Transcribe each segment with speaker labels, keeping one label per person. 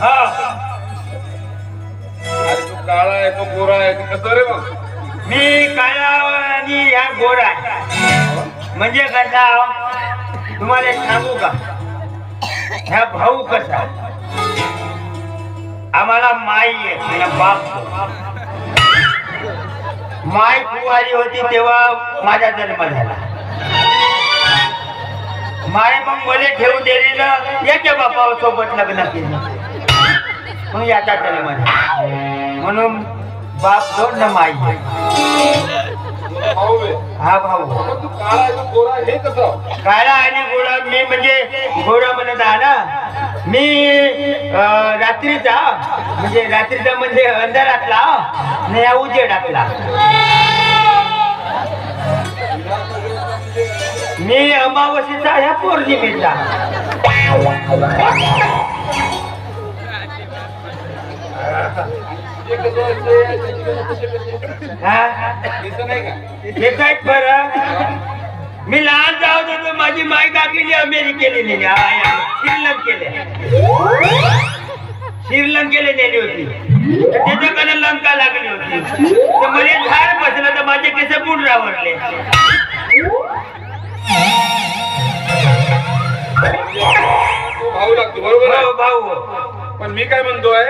Speaker 1: हा.
Speaker 2: अरे तू काळा आहे तो गोरा आहे ते कसं रे मग?
Speaker 1: मी काळा आणि ह्या आहे. म्हणजे कसा? तुम्हाला सांगू का? ह्या भाऊ कसा आम्हाला माई आहे आणि बाप माय कुवारी होती तेव्हा माझा जन्म झाला. माय मग मला ठेवून दिलेलं याच्या बापासोबत लग्न केलं. मग याचा त्याला झाला. म्हणून बाप दोन ना माई. हा भाऊ.
Speaker 2: काळा आहे
Speaker 1: आणि गोळा मी म्हणजे गोळा म्हणत आहे ना? मी रात्रीचा म्हणजे रात्रीचा म्हणजे अंधारातला आणि उजेडातला. मी अमावस्येचा ह्या पौर्णिमेचा.
Speaker 2: हे?
Speaker 1: काय फरक? मी लहान जाऊ होतो माझी माय का केली अमेरिकेला नेली श्रीलंकेले श्रीलंकेला नेली होती. त्याच्याकडे लंका लागली होती. तर मला झाड बसलं तर माझे केस बुड आवडले
Speaker 2: तो भाऊ लागतो बरोबर
Speaker 1: हो
Speaker 2: आहे
Speaker 1: भाऊ.
Speaker 2: पण मी काय म्हणतोय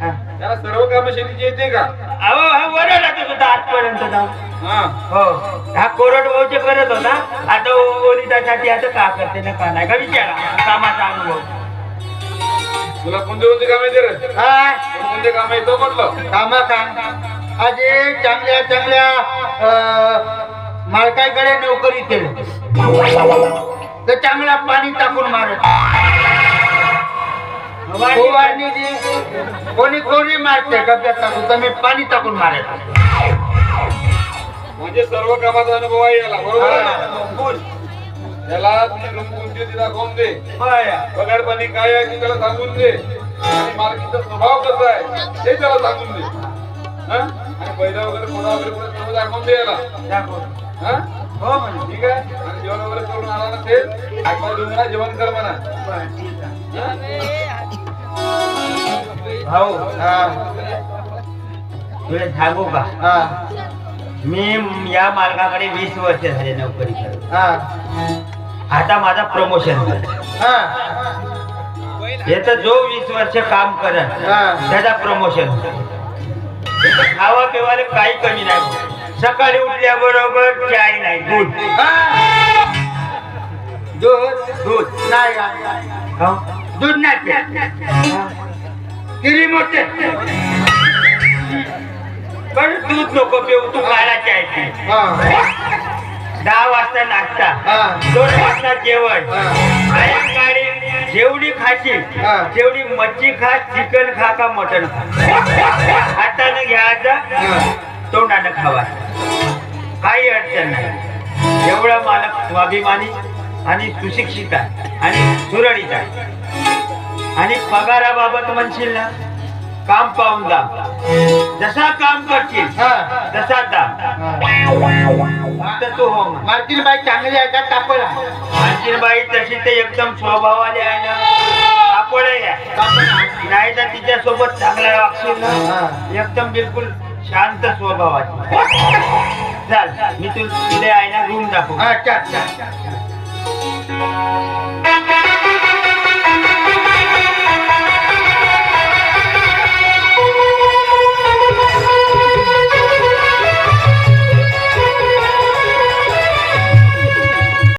Speaker 1: हा.
Speaker 2: त्याला सर्व कामं शेतीची येते का?
Speaker 1: अहो हा वरड लागत होता आजपर्यंत जाऊन
Speaker 2: हा.
Speaker 1: हो. हा कोरड भाऊचे करत होता. आता ओरितासाठी आता का करते ना का नाही का विचारा. कामाचा अनुभव.
Speaker 2: तुला कोणते कोणते काम येते रे?
Speaker 1: हा
Speaker 2: कोणते काम येतो म्हटलं?
Speaker 1: कामा काम आज एक चांगल्या चांगल्या अं, मालकाकडे नोकरी केलं. तर चांगला पाणी टाकून मारत फवारणी जी- कोणी कोणी मारते डब्यात टाकून तर मी पाणी टाकून मारत
Speaker 2: म्हणजे सर्व कामाचा अनुभव आहे याला बरोबर आहे ना?
Speaker 1: हा, बोल.
Speaker 2: त्याला तुझी कोणती होती दाखवून दे
Speaker 1: बरं.
Speaker 2: पगार पाणी काय आहे ते त्याला सांगून दे आणि मालकीचा स्वभाव कसा आहे ते त्याला सांगून दे हा? आणि पहिला वगैरे कोणा वगैरे कोणा सर्व दाखवून दे याला. हा?
Speaker 1: हो.
Speaker 2: ठीक आहे आणि जेवण वगैरे करून असेल आत्मा हातपाय धुवून म्हणा, जेवण कर म्हणा
Speaker 1: बरं, भाऊ तुला सांगू का मी या मार्गाकडे वीस वर्ष झाले नोकरी करत. आता माझा प्रमोशन याचा जो वीस वर्ष काम करत त्याचा प्रमोशन खावा पिवाले काही कमी नाही सकाळी उठल्याबरोबर चाय नाही दूध. दूध दूध. नाही हो? दूध नाही मोठे. पण दूध नको पिऊ तू चाय पी दहा वाजता नाश्ता. दोन वाजता जेवण. सायंकाळी जेवढी खाशील तेवढी मच्छी खा चिकन खा का मटन खा. हाताने घ्यायचं तोंडानं खावा. काही अडचण नाही. एवढा मालक स्वाभिमानी. आणि सुशिक्षित आहे आणि सुरळीत आहे. आणि पगाराबाबत म्हणशील ना काम पाहून दाम. जसा काम करशील तसा दाम. तू हो
Speaker 3: चांगली आहे का? टापड
Speaker 1: आणखीनबाई तशी ते एकदम स्वभावाने आहे ना. आपण नाही तर तिच्या सोबत चांगला वागशील ना. एकदम बिलकुल शांत स्वभावाची. चाल मी तुला आहे ना रूम दाखवू
Speaker 3: अच्छा अच्छा Música